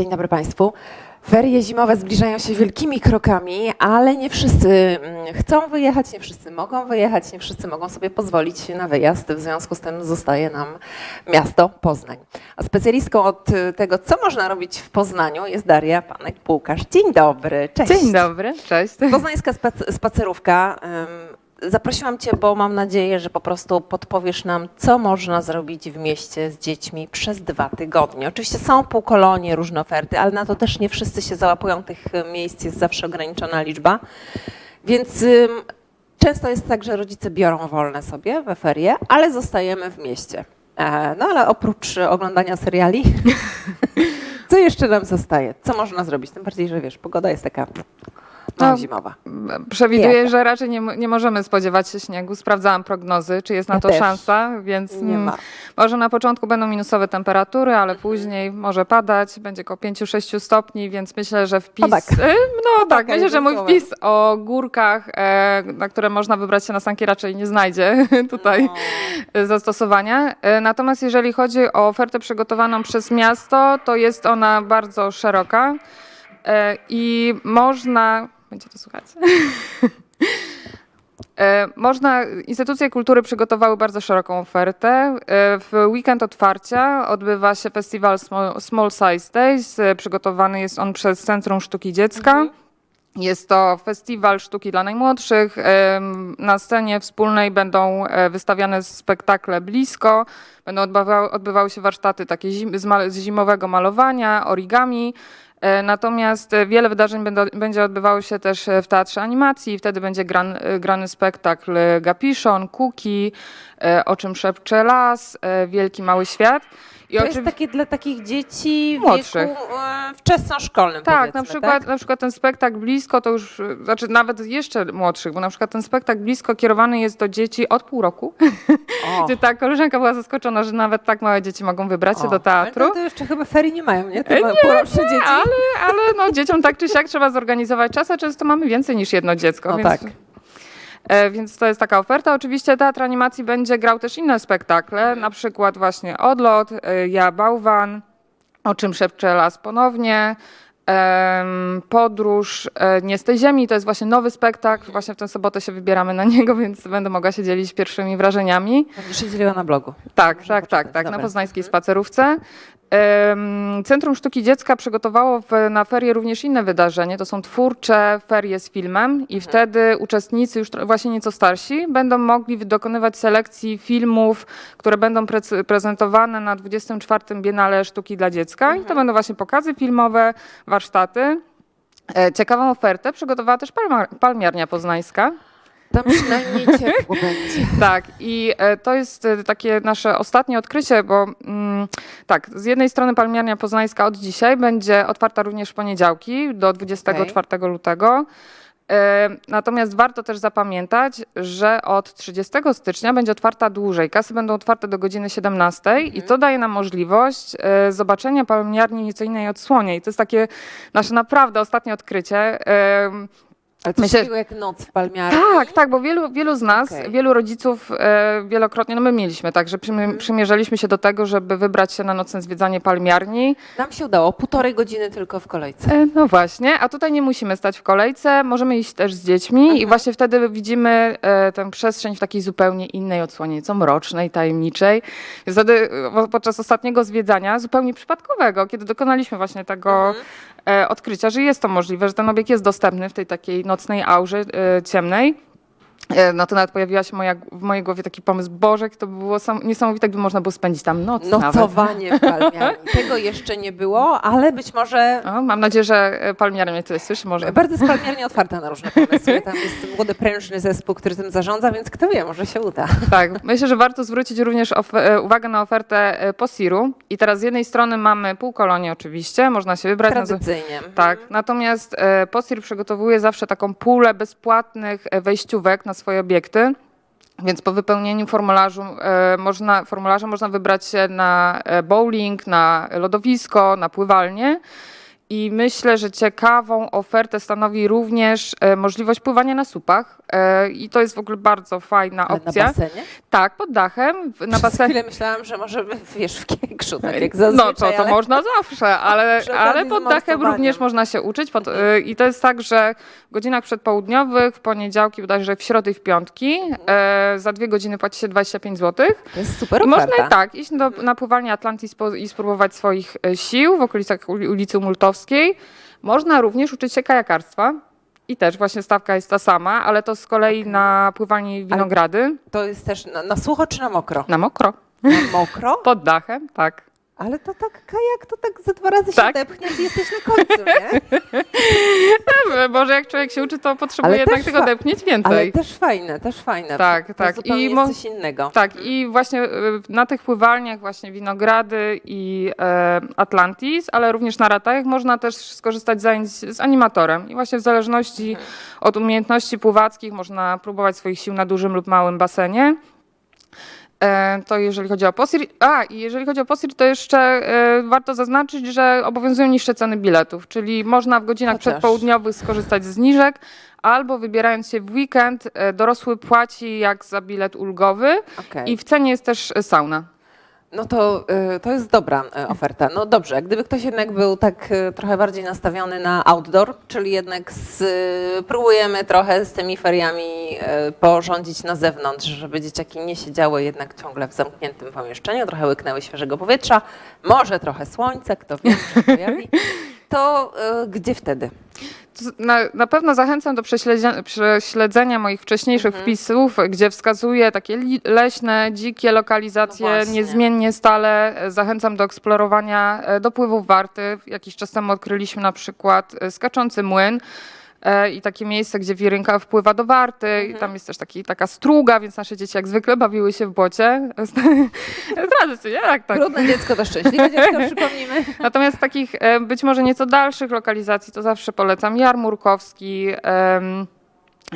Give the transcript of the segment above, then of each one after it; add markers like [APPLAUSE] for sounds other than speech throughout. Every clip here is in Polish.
Dzień dobry Państwu. Ferie zimowe zbliżają się wielkimi krokami, ale nie wszyscy mm, chcą wyjechać, nie wszyscy mogą wyjechać, nie wszyscy mogą sobie pozwolić na wyjazd. W związku z tym zostaje nam miasto Poznań. A specjalistką od y, tego, co można robić w Poznaniu jest Daria Panek-Pułkarz. Dzień dobry, cześć. Dzień dobry, cześć. Poznańska spac- spacerówka. Zaprosiłam Cię, bo mam nadzieję, że po prostu podpowiesz nam, co można zrobić w mieście z dziećmi przez dwa tygodnie. Oczywiście są półkolonie, różne oferty, ale na to też nie wszyscy się załapują. Tych y, miejsc jest zawsze ograniczona liczba. Więc ym, często jest tak, że rodzice biorą wolne sobie we ferie, ale zostajemy w mieście. E, no ale oprócz oglądania seriali, [LAUGHS] co jeszcze nam zostaje? Co można zrobić? Tym bardziej, że wiesz, pogoda jest taka no, No, zimowa. Przewiduję, że raczej nie, nie możemy spodziewać się śniegu. Sprawdzałam prognozy, czy jest na to też. szansa, więc Nie mm, ma. może na początku będą minusowe temperatury, ale później może padać, będzie około 5-6 stopni, więc myślę, że wpis... Podak. Y, No tak, Podaka [LAUGHS] myślę, że mój wpis o górkach, e, na które można wybrać się na sanki raczej nie znajdzie [LAUGHS] tutaj No. [LAUGHS] zastosowania. E, Natomiast jeżeli chodzi o ofertę przygotowaną przez miasto, to jest ona bardzo szeroka e, i można. Będzie to słuchać? [LAUGHS] E, Można, instytucje kultury przygotowały bardzo szeroką ofertę. E, W weekend otwarcia odbywa się festiwal Small, Small Size Days. E, Przygotowany jest on przez Centrum Sztuki Dziecka. Jest to festiwal sztuki dla najmłodszych. Na scenie wspólnej będą wystawiane spektakle blisko. Będą odbywały, odbywały się warsztaty takie zim, z zimowego malowania, origami. E, Natomiast e, wiele wydarzeń będzie odbywało się też e, w teatrze animacji. Wtedy będzie gran, grany spektakl Gapiszon, Kuki, O czym szepcze las, Wielki Mały Świat. I To jest takie dla takich dzieci w Młodszych. wieku e, wczesnoszkolnym tak, na przykład, na przykład ten spektakl blisko to już, y, znaczy nawet jeszcze młodszych, bo na przykład ten spektakl blisko kierowany jest do dzieci od pół roku. [LAUGHS] Gdzie ta koleżanka była zaskoczona, że nawet tak małe dzieci mogą wybrać się o. do teatru. Ale to, to jeszcze chyba ferii nie mają, nie? Te E, nie, półroczne dzieci. Ale, ale no, dzieciom tak czy siak trzeba zorganizować czas, a często mamy więcej niż jedno dziecko. No więc, tak. E, więc to jest taka oferta. Oczywiście teatr animacji będzie grał też inne spektakle, na przykład właśnie Odlot, e, Ja Bałwan, O czym szepcze las ponownie, Podróż e, Nie z tej ziemi, to jest właśnie nowy spektakl. Właśnie w tę sobotę się wybieramy na [LAUGHS] niego, więc będę mogła się dzielić pierwszymi wrażeniami. Będziesz się dzieliła na blogu. Tak, tak, poczytać, tak, tak, na poznańskiej spacerówce. Centrum Sztuki Dziecka przygotowało na ferie również inne wydarzenie. To są twórcze ferie z filmem Mhm. i wtedy uczestnicy, już właśnie nieco starsi, będą mogli dokonywać selekcji filmów, które będą pre- prezentowane na 24. Biennale Sztuki dla Dziecka. I Mhm. to będą właśnie pokazy filmowe, warsztaty. E, Ciekawą ofertę przygotowała też Palmiarnia Poznańska. Tam przynajmniej [LAUGHS] ciepło będzie. Tak, i e, to jest e, takie nasze ostatnie odkrycie, bo mm, tak, z jednej strony Palmiarnia Poznańska od dzisiaj będzie otwarta również w poniedziałki do 24 lutego. E, Natomiast warto też zapamiętać, że od 30 stycznia będzie otwarta dłużej. Kasy będą otwarte do godziny 17 i to daje nam możliwość zobaczenia palmiarni nieco innej odsłonie. I to jest takie nasze naprawdę ostatnie odkrycie. Ale coś Myślę- jak noc w Palmiarni. tak, tak, bo wielu, wielu z nas, Okej. wielu rodziców e, wielokrotnie, no my mieliśmy tak, że przymy, Mhm. przymierzaliśmy się do tego, żeby wybrać się na nocne zwiedzanie palmiarni. Nam się udało, półtorej godziny tylko w kolejce. E, no właśnie, a tutaj nie musimy stać w kolejce, możemy iść też z dziećmi i Mhm. właśnie wtedy widzimy e, tę przestrzeń w takiej zupełnie innej odsłonie, nieco mrocznej, tajemniczej. Wtedy e, podczas ostatniego zwiedzania, zupełnie przypadkowego, kiedy dokonaliśmy właśnie tego Mhm. E, odkrycia, że jest to możliwe, że ten obiekt jest dostępny w tej takiej nocnej aurze e, ciemnej. E, No to nawet pojawiła się moja, w mojej głowie taki pomysł, Boże, jak to by było sam, niesamowite, gdyby można było spędzić tam noc nawet. Nocowanie w Palmiarni. [LAUGHS] Tego jeszcze nie było, ale być może O, mam nadzieję, że e, palmiarnia mnie tutaj słyszy, może. bardzo jest Palmiarnia otwarta na różne pomysły. [LAUGHS] Tam jest młody, prężny zespół, który tym zarządza, więc kto wie, może się uda. Tak, myślę, że warto zwrócić również e, uwagę na ofertę Posiru. I teraz z jednej strony mamy półkolonie oczywiście, można się wybrać. na- Tradycyjnie. Tak, natomiast e, Posir przygotowuje zawsze taką pulę bezpłatnych wejściówek na swoje obiekty. Więc po wypełnieniu formularzu, e, można, formularza można wybrać się na e, bowling, na lodowisko, na pływalnię. I myślę, że ciekawą ofertę stanowi również e, możliwość pływania na supach. E, I to jest w ogóle bardzo fajna Ale na opcja. basenie? Tak, pod dachem. w- Na Przez basenie. chwilę myślałam, że może wiesz, w kiekszu, tak jak No zazwyczaj, to, to ale... można zawsze, [LAUGHS] ale, Przy okazji ale z pod dachem morsowaniem. również można się uczyć. Pod, y, I to jest tak, że w godzinach przedpołudniowych, w poniedziałki, bodajże w środę i w piątki, e, za dwie godziny płaci się 25 zł. To jest super I można i tak iść do, na pływalnię Atlantis po, i spróbować swoich e, sił w okolicach uli- ulicy Multowskiej. Można również uczyć się kajakarstwa. I też właśnie stawka jest ta sama, ale to z kolei na pływalni Winogrady To jest też na, na sucho czy na mokro? na mokro, Na mokro? [LAUGHS] pod dachem, tak. Ale to tak kajak, to tak ze dwa razy Tak. się depchniesz i jesteś na końcu, nie? [LAUGHS] Może jak człowiek się uczy, to potrzebuje jednak tego fa- depnieć Ale więcej. też fajne, też fajne. Tak, to tak. I jest coś innego. Tak, i właśnie y, na tych pływalniach właśnie Winogrady i e, Atlantis, ale również na ratach można też skorzystać z zajęć z animatorem. I właśnie w zależności od umiejętności pływackich można próbować swoich sił na dużym lub małym basenie. E, To jeżeli chodzi o POSIR. A, i jeżeli chodzi o POSIR, to jeszcze e, warto zaznaczyć, że obowiązują niższe ceny biletów, czyli można w godzinach Chociaż. przedpołudniowych skorzystać z zniżek, albo wybierając się w weekend, e, dorosły płaci jak za bilet ulgowy Okej. i w cenie jest też sauna. No to, y, to jest dobra y, oferta. No dobrze, gdyby ktoś jednak był tak y, trochę bardziej nastawiony na outdoor, czyli jednak z, próbujemy trochę z tymi feriami porządzić na zewnątrz, żeby dzieciaki nie siedziały jednak ciągle w zamkniętym pomieszczeniu, trochę łyknęły świeżego powietrza, może trochę słońca, kto wie, się pojawi, to gdzie wtedy? Na, na pewno zachęcam do prześledzia, prześledzenia moich wcześniejszych Mhm. wpisów, gdzie wskazuję takie leśne, dzikie lokalizacje, No niezmiennie stale. Zachęcam do eksplorowania e, dopływów Warty. Jakiś czas temu odkryliśmy na przykład e, skaczący młyn. E, I takie miejsce, gdzie Wirynka wpływa do Warty, Mhm. i tam jest też taki, taka struga, więc nasze dzieci jak zwykle bawiły się w błocie. [LAUGHS] Tradycyjnie, tak, tak. Brudne dziecko to szczęśliwe dziecko, [LAUGHS] przypomnijmy. Natomiast takich e, być może nieco dalszych lokalizacji to zawsze polecam Jarmurkowski, em,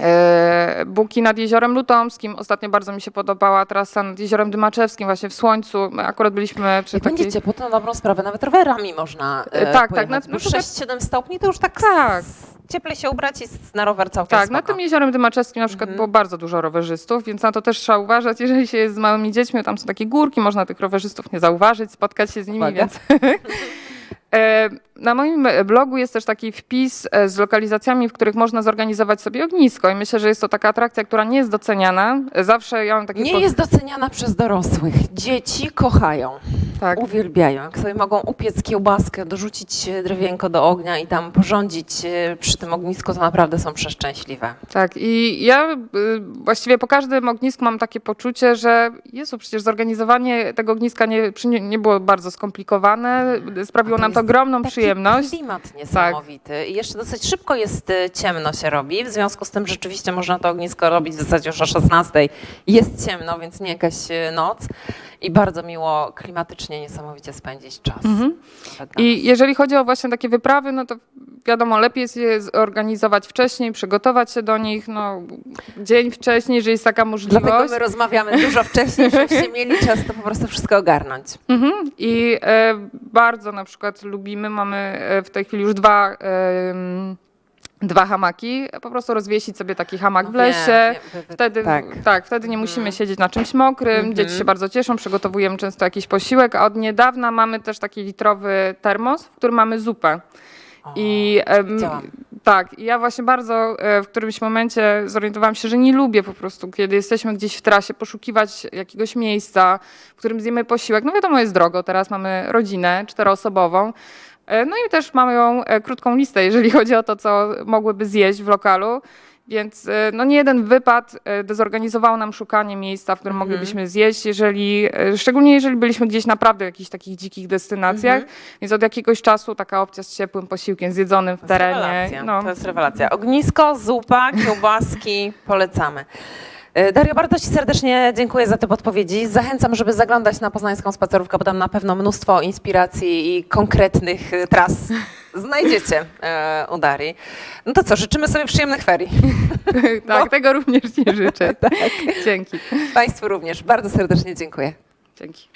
e, Buki nad Jeziorem Lutomskim. Ostatnio bardzo mi się podobała trasa nad Jeziorem Dymaczewskim, właśnie w słońcu. My akurat byliśmy przy I takiej... będziecie po tą dobrą sprawę, nawet rowerami można tak, tak, pojechać, na- bo na przykład- 6-7 stopni to już tak, Tak. Cieplej się ubrać i na rower całkiem Tak, nad spoko. tym Jeziorem Dymaczewskim na przykład Mhm. było bardzo dużo rowerzystów, więc na to też trzeba uważać, jeżeli się jest z małymi dziećmi, tam są takie górki, można tych rowerzystów nie zauważyć, spotkać się z nimi, Uwaga. więc... [LAUGHS] E, Na moim blogu jest też taki wpis e, z lokalizacjami, w których można zorganizować sobie ognisko i myślę, że jest to taka atrakcja, która nie jest doceniana. E, Zawsze ja mam takie... Nie po- jest doceniana przez dorosłych. Dzieci kochają, Tak. uwielbiają. Jak sobie mogą upiec kiełbaskę, dorzucić e, drewienko do ognia i tam porządzić e, przy tym ognisku, to naprawdę są przeszczęśliwe. Tak, i ja y, właściwie po każdym ognisku mam takie poczucie, że Jezu, przecież zorganizowanie tego ogniska nie, nie, było bardzo skomplikowane, sprawiło nam to ogromną przyjemność. Tak. klimat niesamowity. I jeszcze dosyć szybko jest e, ciemno się robi, w związku z tym rzeczywiście można to ognisko robić w zasadzie już o 16. Jest ciemno, więc nie jakaś e, noc. I bardzo miło, klimatycznie, niesamowicie spędzić czas. Mhm. Na I jeżeli chodzi o właśnie takie wyprawy, no to wiadomo, lepiej jest je zorganizować wcześniej, przygotować się do nich, no, dzień wcześniej, jeżeli jest taka możliwość. Dlatego my rozmawiamy dużo wcześniej, żebyście [LAUGHS] mieli czas to po prostu wszystko ogarnąć. Mhm. I e, bardzo na przykład lubimy, mamy e, w tej chwili już dwa, em, dwa hamaki, po prostu rozwiesić sobie taki hamak w No lesie. Wtedy, tak. tak. wtedy nie musimy Mhm. siedzieć na czymś mokrym, Mhm. dzieci się bardzo cieszą, przygotowujemy często jakiś posiłek, a od niedawna mamy też taki litrowy termos, w którym mamy zupę. O, I em, tak, i ja właśnie bardzo e, w którymś momencie zorientowałam się, że nie lubię po prostu, kiedy jesteśmy gdzieś w trasie, poszukiwać jakiegoś miejsca, w którym zjemy posiłek. No wiadomo, jest drogo, teraz mamy rodzinę czteroosobową. E, No i też mamy ją e, krótką listę, jeżeli [LAUGHS] chodzi o to, co mogłyby zjeść w lokalu. Więc e, no nie jeden wypad dezorganizował nam szukanie miejsca, w którym Mhm. moglibyśmy zjeść, jeżeli, szczególnie jeżeli byliśmy gdzieś naprawdę w jakichś takich dzikich destynacjach. Mhm. Więc od jakiegoś czasu taka opcja z ciepłym posiłkiem, zjedzonym w To jest terenie. rewelacja, No. To jest rewelacja. Ognisko, zupa, kiełbaski, polecamy. E, Dario, bardzo Ci serdecznie dziękuję za te podpowiedzi. Zachęcam, żeby zaglądać na poznańską spacerówkę, bo tam na pewno mnóstwo inspiracji i konkretnych e, tras [LAUGHS] znajdziecie e, u Darii. No to co, życzymy sobie przyjemnych ferii. [LAUGHS] tak, No. tego również Ci [LAUGHS] życzę. Dzięki. Państwu również bardzo serdecznie dziękuję. Dzięki.